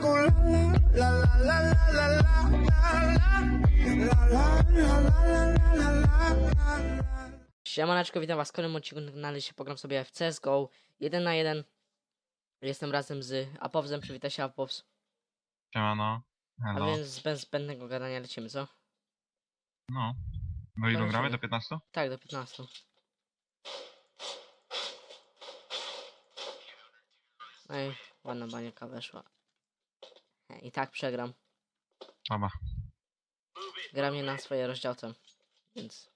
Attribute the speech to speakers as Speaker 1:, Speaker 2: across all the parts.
Speaker 1: con la la la la la la la
Speaker 2: Siemaneczko, witam was w kolejnym odcinku na się pogram sobie w CSGO 1 na 1 Jestem razem z Apowzem, przywita się Apows
Speaker 3: Siemano, hello.
Speaker 2: A więc bez zbędnego gadania lecimy, co?
Speaker 3: No, do ilu gramy? Do 15?
Speaker 2: Tak, do 15 Ej, ładna baniaka weszła. I tak przegram
Speaker 3: Dobra.
Speaker 2: Gram nie na swoje rozdziałce Więc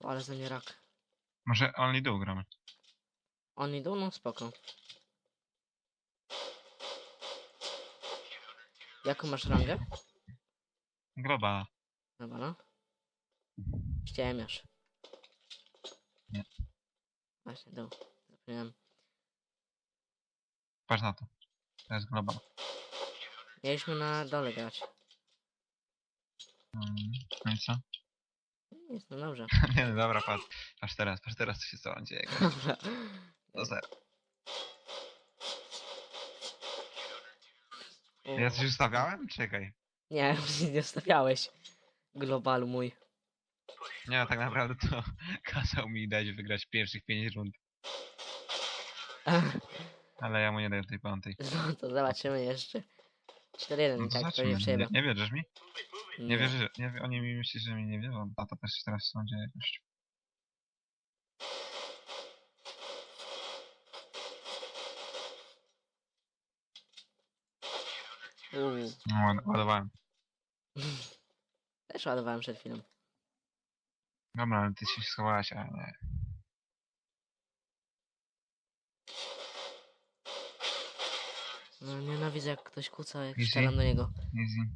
Speaker 2: O, ale ze mnie rak
Speaker 3: Może only do gramy.
Speaker 2: On idą? No spoko. Jaką masz rangę?
Speaker 3: Globala.
Speaker 2: Dobra, no. Ściemiasz.
Speaker 3: Nie.
Speaker 2: Właśnie, dół. Zapomniałem.
Speaker 3: Patrz na to. To jest global.
Speaker 2: Mieliśmy na dole grać.
Speaker 3: Mm, No i co?
Speaker 2: Jest, no dobrze.
Speaker 3: Nie, no dobra, patrz. Patrz teraz, patrz teraz co się z tobą dzieje.
Speaker 2: Dobra.
Speaker 3: To zero.
Speaker 2: O,
Speaker 3: Ja coś ustawiałem? Czekaj.
Speaker 2: Nie, nie stawiałeś. Globalu mój.
Speaker 3: Nie, tak naprawdę to kazał mi dać wygrać pierwszych 5 rund. Ale ja mu nie daję tej piątej.
Speaker 2: No to zobaczymy jeszcze. 4-1
Speaker 3: No
Speaker 2: i
Speaker 3: to
Speaker 2: tak
Speaker 3: zobaczymy.
Speaker 2: pewnie
Speaker 3: Nie,
Speaker 2: przejdę.
Speaker 3: nie wierzysz mi? Nie wierzę, nie, wie- oni mi myślą, że mi nie wierzą. A to też się teraz sądzie jakoś.
Speaker 2: Uuu.
Speaker 3: No, ład- ładowałem.
Speaker 2: Też ładowałem przed chwilą.
Speaker 3: Dobra, ale ty się schowałaś, a nie.
Speaker 2: No nienawidzę jak ktoś kłóca, jak
Speaker 3: Easy.
Speaker 2: strzelam do niego.
Speaker 3: Easy.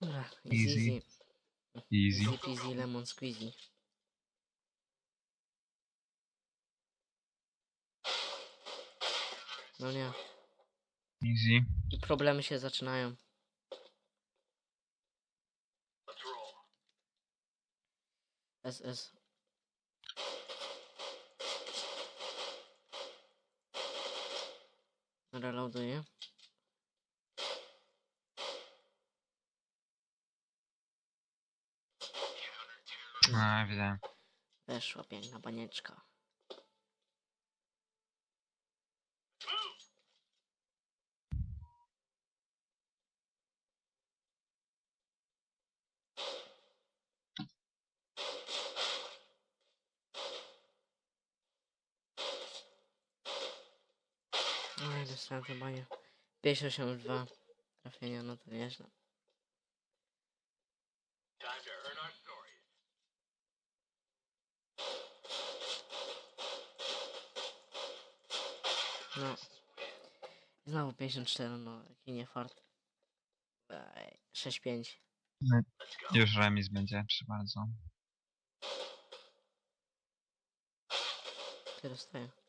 Speaker 2: Dobra, easy,
Speaker 3: Easy.
Speaker 2: easy.
Speaker 3: Easy.
Speaker 2: Easy peasy lemon squeezy. No nie.
Speaker 3: Easy.
Speaker 2: I problemy się zaczynają. SS. Reloaduję.
Speaker 3: No, wiedziałem.
Speaker 2: Weszła piękna banieczka. Oj, dostałem tę banię. 582 trafienia, no to nieźle. No. Znowu 54, no jaki nie fart. Ej, 6-5.
Speaker 3: No, już remis będzie, proszę bardzo.
Speaker 2: Ty dostaję.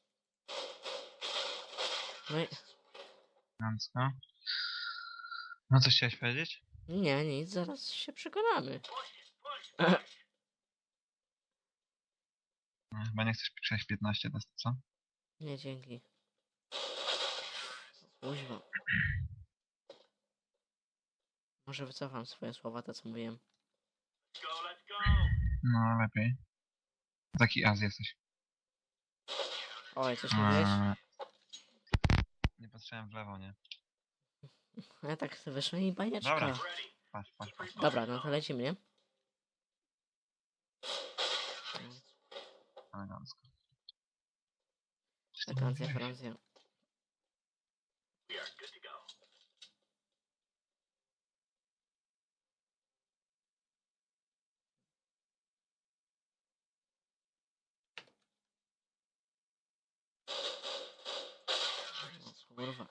Speaker 2: No i...
Speaker 3: Elegancko. No coś chciałeś powiedzieć?
Speaker 2: Nie, nic, zaraz się przekonamy.
Speaker 3: No, chyba nie chcesz 6-15 dostać, co?
Speaker 2: Nie, dzięki. Kuźwa. Może wycofam swoje słowa, to co mówiłem.
Speaker 3: No, lepiej. Taki az jesteś.
Speaker 2: Oj, coś mówiłeś?
Speaker 3: Eee, patrzyłem w lewo, nie?
Speaker 2: Ja tak wyszła i bajeczka.
Speaker 3: Dobra. Patrz, patrz, patrz.
Speaker 2: Dobra, no to lecimy, nie?
Speaker 3: Elegancko.
Speaker 2: Francja, Francja. O, Kurwa.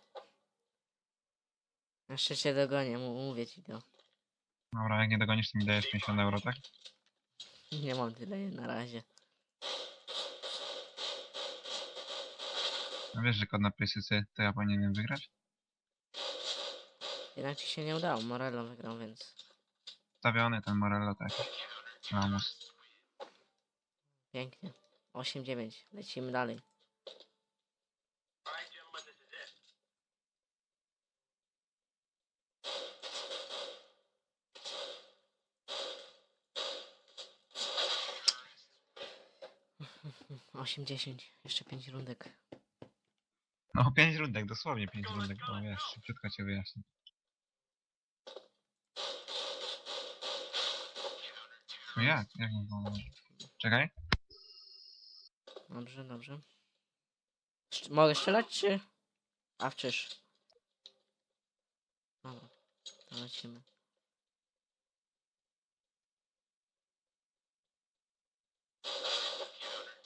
Speaker 2: Jeszcze cię dogonię, mu- mówię ci to.
Speaker 3: Dobra, jak nie dogonisz, to mi dajesz 50 euro, tak?
Speaker 2: Nie mam tyle na razie.
Speaker 3: No wiesz, że kod na PlayStation to ja powinienem wygrać?
Speaker 2: Jednak ci się nie udało, Morello wygrał, więc...
Speaker 3: Stawiony ten Morello, tak. Lamus.
Speaker 2: Pięknie. 8-9. Lecimy dalej. Osiem, dziesięć, jeszcze pięć rundek.
Speaker 3: No, pięć rundek, dosłownie pięć rundek, no wiesz, szybciutko cię wyjaśnię. No jak? Jak mam to... Czekaj.
Speaker 2: Dobrze, dobrze. Mogę strzelać, czy... A wczyż? Dobra, to lecimy.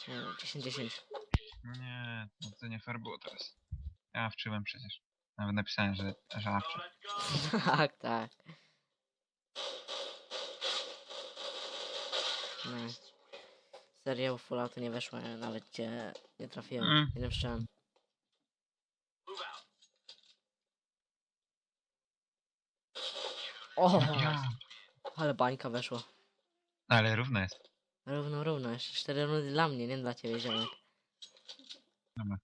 Speaker 2: O, 10-10.
Speaker 3: No nie, no to nie fair było teraz. Ja wczyłem przecież. Nawet napisałem, że, że awczy.
Speaker 2: tak, tak. No. Seria Full Auto nie weszła, nawet gdzie nie trafiłem.
Speaker 3: Mm.
Speaker 2: Jednym strzałem. O,
Speaker 3: Ja.
Speaker 2: ale bańka weszła.
Speaker 3: Ale równo jest.
Speaker 2: Równo, równo. Jeszcze cztery rundy dla mnie, nie dla ciebie, ziomek.
Speaker 3: Dobra.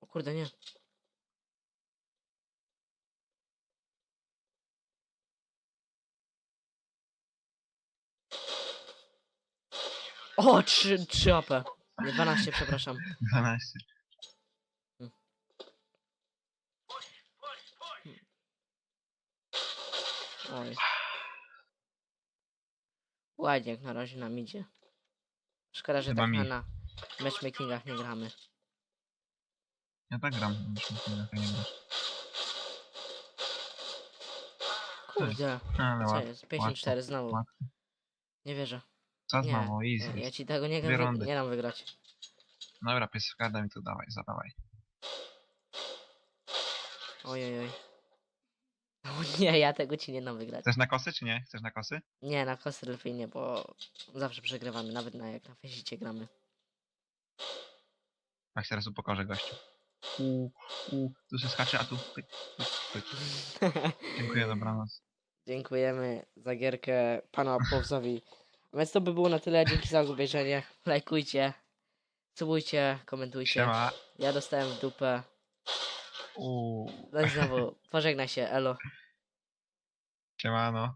Speaker 2: O kurde, nie. O, 3, 3 AP. Nie, 12, przepraszam.
Speaker 3: 12.
Speaker 2: Oj. Ładnie jak na razie nam idzie. Szkoda, że
Speaker 3: Chyba
Speaker 2: tak
Speaker 3: mi.
Speaker 2: na, na matchmakingach nie gramy.
Speaker 3: Ja tak gram. się tak nie grasz.
Speaker 2: Kurde,
Speaker 3: Ale
Speaker 2: co jest? 54 znowu.
Speaker 3: łatwo.
Speaker 2: Nie wierzę.
Speaker 3: Co
Speaker 2: Nie,
Speaker 3: Easy.
Speaker 2: ja ci tego nie,
Speaker 3: Dwie
Speaker 2: gram,
Speaker 3: rundy.
Speaker 2: nie dam wygrać.
Speaker 3: Dobra, pies wkłada mi tu, dawaj, zadawaj.
Speaker 2: Oj, oj, oj. O nie, ja tego ci nie dam wygrać.
Speaker 3: Chcesz na kosy, czy nie? Chcesz na kosy?
Speaker 2: Nie, na kosy lepiej nie, bo zawsze przegrywamy, nawet na jak na fezicie gramy.
Speaker 3: Tak się teraz upokorzę gościu. U, u, tu się skacze, a tu pyk, pyk, pyk. Dziękuję, dobranoc.
Speaker 2: Dziękujemy za gierkę panu Apowzowi. Więc to by było na tyle. Dzięki za obejrzenie. Lajkujcie, subujcie, komentujcie.
Speaker 3: Siema.
Speaker 2: Ja dostałem w dupę.
Speaker 3: U,
Speaker 2: No i znowu, pożegnaj się, elo.
Speaker 3: siemano.